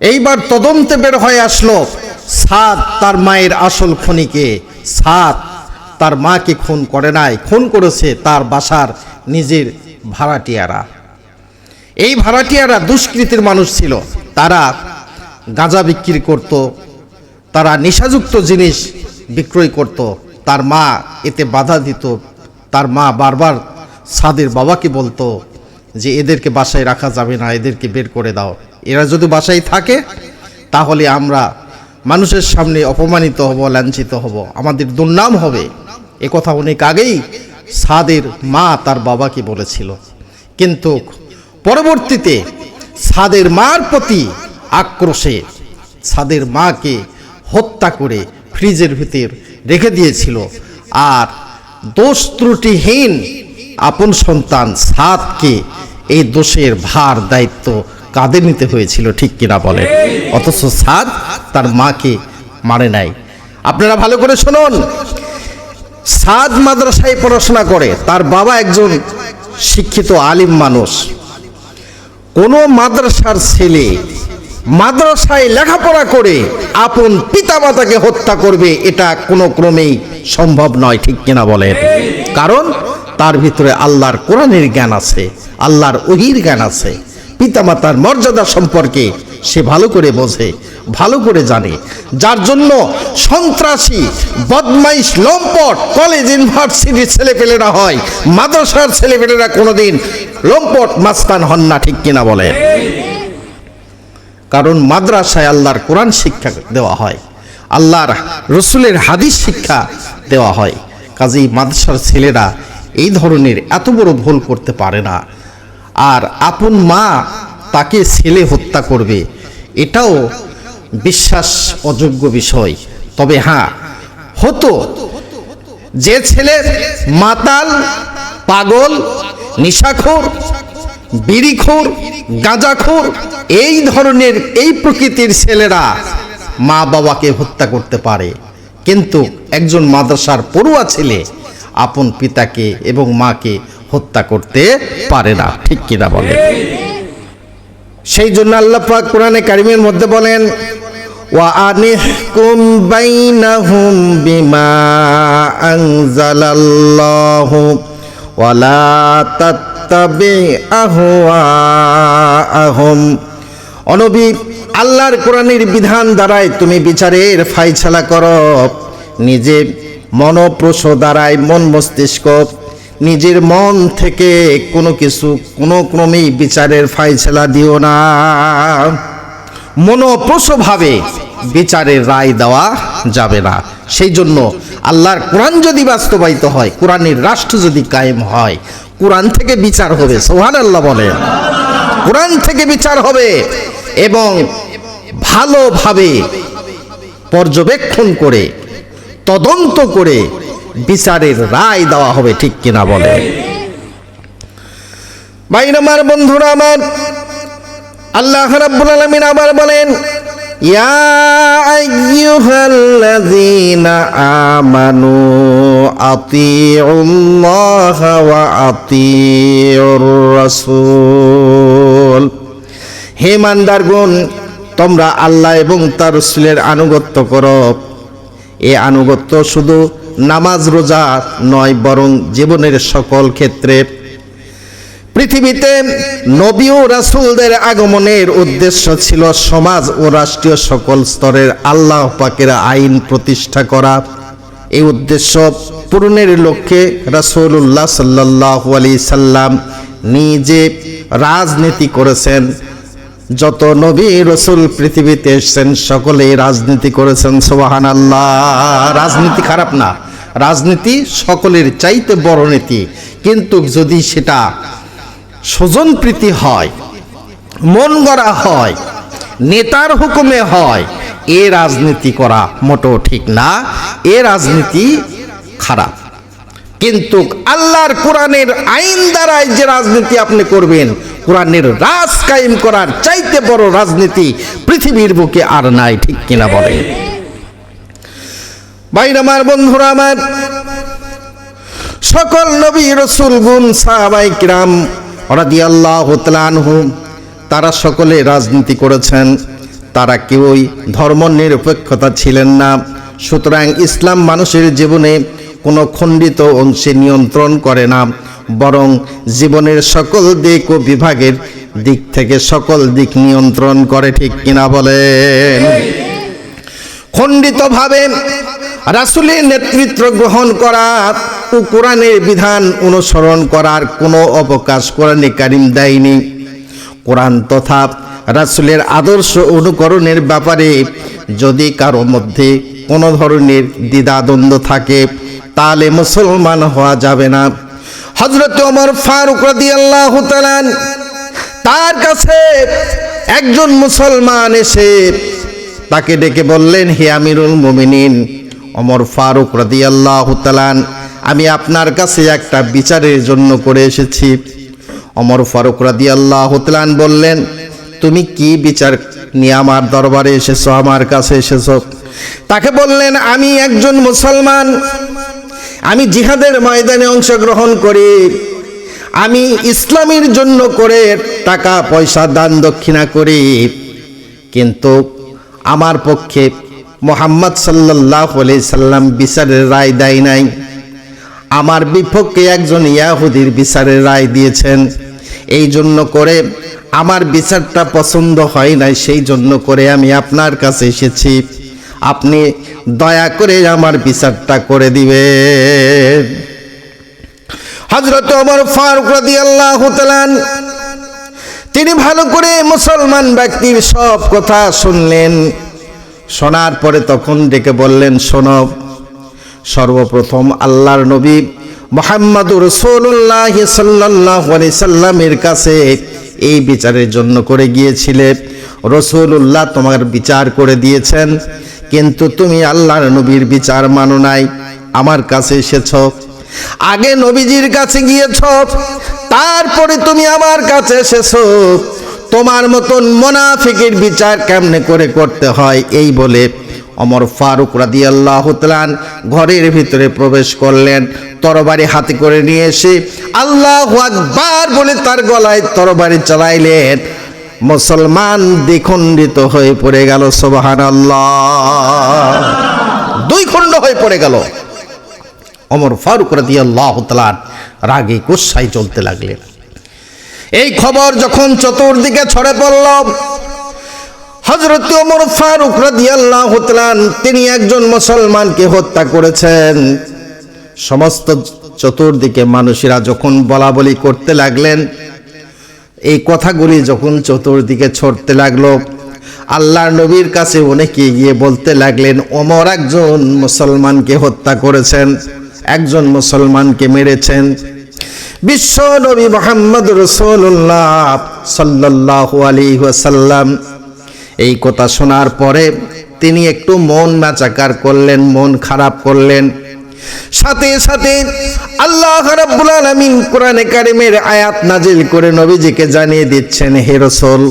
এইবার তদন্তে বের হয়ে আসলো সাদ তার মায়ের আসল খনিকে। সাদ তার মাকে খুন করে নাই, খুন করেছে তার বাসার নিজের ভাড়াটিয়ারা। এই ভাড়াটিয়ারা দুষ্কৃতির মানুষ ছিল। তারা গাঁজা বিক্রি করত, তারা নেশাযুক্ত জিনিস বিক্রয় করত। তার মা এতে বাধা দিত। তার মা বারবার সাদের বাবাকে বলতো যে, এদেরকে বাসায় রাখা যাবে না, এদেরকে বের করে দাও। এরা যদি বাসায় থাকে, তাহলে আমরা মানুষের সামনে অপমানিত হব, লাঞ্ছিত হব। আমাদের দুর্নাম হবে। এ কথা অনেক আগেই সাদের মা তার বাবাকে বলেছিল। কিন্তু পরবর্তীতে সাদের মার প্রতি আক্রোশে সাদের মাকে হত্যা করে ফ্রিজের ভিতর রেখে দিয়েছিল। আর দোষ ত্রুটিহীন আপন সন্তান সাদকে এই দোষের ভার দায়িত্ব কাঁধে নিতে হয়েছিল, ঠিক কিনা বলে অথচ সাদ তার মাকে মারে নাই। আপনারা ভালো করে শুনুন। সাদ মাদ্রাসায় পড়াশোনা করে, তার বাবা একজন শিক্ষিত আলিম মানুষ। কোন মাদ্রাসার ছেলে মাদ্রাসায় লেখাপড়া করে আপন পিতামাতাকে হত্যা করবে, এটা কোনো ক্রমেই সম্ভব নয়, ঠিক কিনা বলেন। কারণ তার ভিতরে আল্লাহর কোরআনের জ্ঞান আছে, আল্লাহর ওহির জ্ঞান আছে। পিতামাতার মর্যাদা সম্পর্কে সে ভালো করে বোঝে, ভালো করে জানে। যার জন্য সন্ত্রাসী, বদমাইশ, লম্পট, কলেজ, ইউনিভার্সিটির ছেলেপেলেরা হয়, মাদ্রাসার ছেলেপেলেরা কোনোদিন লম্পট মাস্তান হন না, ঠিক কিনা বলে? কারণ মাদ্রাসায় আল্লাহর কোরআন শিক্ষা দেওয়া হয়, আল্লাহর রসুলের হাদিস শিক্ষা দেওয়া হয়। কাজেই মাদ্রাসার ছেলেরা এই ধরনের এত বড় ভুল করতে পারে না। আর আপন মা তাকে ছেলে হত্যা করবে। এটাও বিশ্বাস অযোগ্য বিষয়। তবে হ্যাঁ হতো যে ছেলে মাতাল, পাগল, নিশাখোর, বিড়িখোর, গাঁজাখোর, এই ধরনের, এই প্রকৃতির ছেলেরা মা বাবাকে হত্যা করতে পারে। কিন্তু একজন মাদ্রাসার পড়ুয়া ছেলে আপন পিতাকে এবং মাকে হত্যা করতে পারে না। ঠিক কিনা বলে সেই জন্য আল্লাহ পাক কোরআনে কারিমের মধ্যে বলেন অনবী, আল্লাহর কোরআনের বিধান দ্বারাই তুমি বিচারের ফাইছালা করো। নিজে মনপ্রস দ্বারাই মন মস্তিষ্ক নিজের মন থেকে কোনো কিছু, কোনো ক্রমেই বিচারের ফাইছালা দিও না। মনোপ্রসভাবে বিচারের রায় দেওয়া যাবে না। সেই জন্য আল্লাহর কোরআন যদি বাস্তবায়িত হয়, কোরআনের রাষ্ট্র যদি কায়েম হয়, কোরআন থেকে বিচার হবে সোহান আল্লাহ বলেন। কোরআন থেকে বিচার হবে এবং ভালোভাবে পর্যবেক্ষণ করে, তদন্ত করে বিচারের রায় দেওয়া হবে, ঠিক কিনা বলে? বাইর আমার বন্ধুরা, আমার আল্লাহ রাব্বুল আলামিন আবার বলেন, ইয়া আইয়ুহাল্লাযীনা আমানু আতিউল্লাহ ওয়া আতিউর রাসূল হে মানদারগণ, তোমরা আল্লাহ এবং তার রসুলের আনুগত্য করো। এ আনুগত্য শুধু নামাজ রোজা নয়, বরং জীবনের সকল ক্ষেত্রে। পৃথিবীতে নবী ও রাসুলদের আগমনের উদ্দেশ্য ছিল সমাজ ও রাষ্ট্রীয় সকল স্তরের আল্লাহ পাকের আইন প্রতিষ্ঠা করা। এই উদ্দেশ্য পূরণের লক্ষ্যে রাসূলুল্লাহ সাল্লাহ আলি সাল্লাম নিজে রাজনীতি করেছেন। যত নবী রসুল পৃথিবীতে এসেছেন, সকলেই রাজনীতি করেছেন সোহান আল্লাহ রাজনীতি খারাপ না। রাজনীতি সকলের চাইতে বড় নীতি। কিন্তু যদি সেটা স্বজনপ্রীতি হয়, মন গড়া হয়, নেতার হুকুমে হয়, এ রাজনীতি করা মোটো ঠিক না। এ রাজনীতি খারাপ। কিন্তু আল্লাহর কোরআনের আইন দ্বারাই যে রাজনীতি আপনি করবেন কোরআনের রাজ কায়েম করার চাইতে বড় রাজনীতি পৃথিবীর বুকে আর নাই, ঠিক কিনা বলে বাইর আমার বন্ধুরা আমার, সকল নবী রসুল গুন সাহাবাই কিরাম তাআলা আনহুম তারা সকলে রাজনীতি করেছেন। তারা কেউই ধর্ম নিরপেক্ষতা ছিলেন না। সুতরাং ইসলাম মানুষের জীবনে কোনো খণ্ডিত অংশে নিয়ন্ত্রণ করে না, বরং জীবনের সকল দিক ও বিভাগের দিক থেকে সকল দিক নিয়ন্ত্রণ করে, ঠিক কিনা বলেন? খণ্ডিতভাবে রাসুলের নেতৃত্ব গ্রহণ করা ও কোরআনের বিধান অনুসরণ করার কোনো অবকাশ কোরআনে কারিম দেয়নি। কোরআন তথা রাসুলের আদর্শ অনুকরণের ব্যাপারে যদি কারও মধ্যে কোনো ধরনের দ্বিধাদ্বন্দ্ব থাকে তাহলে মুসলমান হওয়া যাবে না। হজরত ওমর ফারুক রাদিয়াল্লাহু তাআলা তার কাছে একজন মুসলমান এসে তাকে ডেকে বললেন, হে আমিরুল মুমিনিন অমর ফারুক রাদিয়াল্লাহু তাআলা আমি আপনার কাছে একটা বিচারের জন্য করে এসেছি। অমর ফারুক রাদিয়াল্লাহু তাআলা বললেন, তুমি কি বিচার নিয়ে আমার দরবারে এসেছ, আমার কাছে এসেছ? তাকে বললেন, আমি একজন মুসলমান আমি জিহাদের ময়দানে অংশগ্রহণ করি। আমি ইসলামের জন্য করে টাকা, পয়সা, দান দক্ষিণা করি। কিন্তু আমার পক্ষে মোহাম্মদ সাল্লাহ সাল্লাম বিচারের রায় দেয় নাই। আমার বিপক্ষে একজন ইয়াহুদির বিচারের রায় দিয়েছেন। এই জন্য করে আমার বিচারটা পছন্দ হয় নাই, সেই জন্য করে আমি আপনার কাছে এসেছি। আপনি দয়া করে আমার বিচারটা করে দিবেন। হজরত আমার ফারুক রাদিয়াল্লাহু তাআলা তিনি ভালো করে মুসলমান ব্যক্তির সব কথা শুনলেন। শোনার পরে তখন ডেকে বললেন, শোনো, সর্বপ্রথম আল্লাহর নবী মোহাম্মদুর রসুল্লাহ সাল্লাহ সাল্লামের কাছে এই বিচারের জন্য করে গিয়েছিলে রসুল্লাহ তোমার বিচার করে দিয়েছেন। কিন্তু তুমি আল্লাহর নবীর বিচার মানো নাই। আমার কাছে এসেছ। আগে নবীজির কাছে গিয়েছ। তারপরে তুমি আমার কাছে এসেছ। তোমার মতন মোনাফিকের বিচার কেমনে করে করতে হয়, এই বলে অমর ফারুক রাদি আল্লাহ ঘরের ভিতরে প্রবেশ করলেন। তরবারি হাতে করে নিয়ে এসে আল্লাহ আকবার বলে তার গলায় তরবারি চালাইলেন। মুসলমান দ্বিখণ্ডিত হয়ে পড়ে গেল সোবাহান দুই খণ্ড হয়ে পড়ে গেল। অমর ফারুক রাদি আল্লাহ রাগে গোসাই চলতে লাগলেন। এই খবর যখন চতুর্দিকে ছড়ে পড়ল হজরত ওমর ফারুক রাদিয়াল্লাহু তাআলা তিনি একজন মুসলমানকে হত্যা করেছেন। সমস্ত চতুর্দিকে মানুষেরা যখন বলা বলি করতে লাগলেন এই কথাগুলি যখন চতুর্দিকে ছড়তে লাগল, আল্লাহর নবীর কাছে অনেকে গিয়ে বলতে লাগলেন, ওমর একজন মুসলমানকে হত্যা করেছেন, একজন মুসলমানকে মেরেছেন। বিশ্ব নবী মোহাম্মদ রসুল্লাহ সাল্লাহ আলী ওয়াসাল্লাম এই কথা শোনার পরে তিনি একটু মন নাচাকার করলেন, মন খারাপ করলেন। সাথে সাথে আল্লাহ রাব্বুল আলামিন কোরআনে কারিমের আয়াত নাজিল করে নবীজিকে জানিয়ে দিচ্ছেন, হে রাসূল,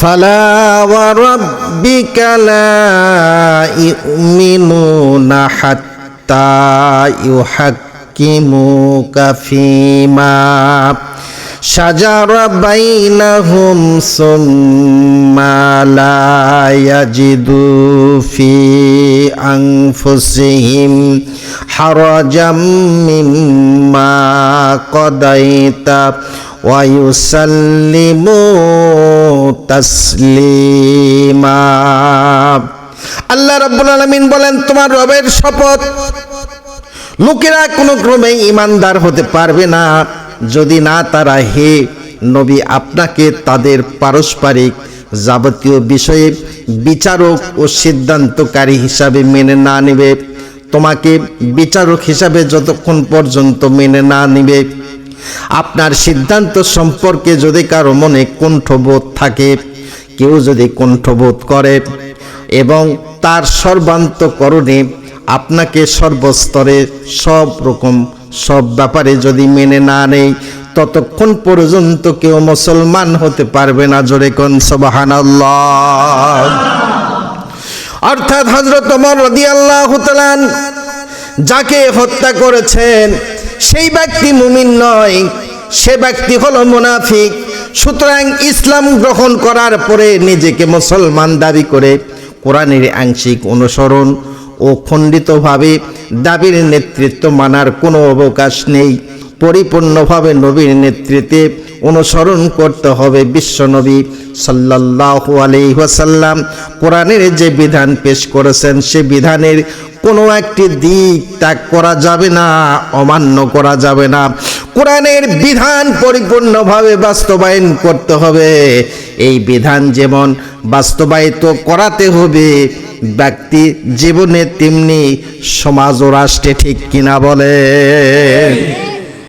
ফালা ওয়া রাব্বিকা লা ইউমিনুনা হাত্তা ইউহাক্কিমুকা ফীমা সাজারা বাইনাহুম সুম্মালায়াজিদু ফি আনফুসিহিম হারাজাম মিম্মা কদাইতা ওয়ায়ুসাল্লিমু তাসলিমা। আল্লাহ রাব্বুল আলামিন বলেন, তোমার রবের শপথ। লোকেরা কোনো ক্রমে ইমানদার হতে পারবে না। যদি না তারা হে নবী, আপনাকে তাদের পারস্পরিক যাবতীয় বিষয়ে বিচারক ও সিদ্ধান্তকারী হিসাবে মেনে না নেবে। তোমাকে বিচারক হিসাবে যতক্ষণ পর্যন্ত মেনে না নিবে। আপনার সিদ্ধান্ত সম্পর্কে যদি কারও মনে কণ্ঠবোধ থাকে, কেউ যদি কণ্ঠবোধ করে এবং তার সর্বান্তকরণে আপনাকে সর্বস্তরে সব রকম, সব ব্যাপারে যদি মেনে না নেই, ততক্ষণ পর্যন্ত কেউ মুসলমান হতে পারবে না। জোরে কোন অর্থাৎ হজরত অমর রদি যাকে হত্যা করেছেন, সেই ব্যক্তি মুমিন নয়, সে ব্যক্তি হলো মুনাফিক। সুতরাং ইসলাম গ্রহণ করার পরে নিজেকে মুসলমান দাবি করে কোরআনের আংশিক অনুসরণ ও খণ্ডিতভাবে দাবির নেতৃত্ব মানার কোনো অবকাশ নেই। পরিপূর্ণভাবে নবীর নেতৃত্বে অনুসরণ করতে হবে বিশ্বনবী আলাইহি ওয়াসাল্লাম। কোরআনের যে বিধান পেশ করেছেন, সে বিধানের কোনো একটি দিক ত্যাগ করা যাবে না, অমান্য করা যাবে না। কোরআনের বিধান পরিপূর্ণভাবে বাস্তবায়ন করতে হবে। এই বিধান যেমন বাস্তবায়িত করাতে হবে, ব্যক্তি জীবনে তেমনি সমাজ ও রাষ্ট্রে ঠিক কিনা বলে।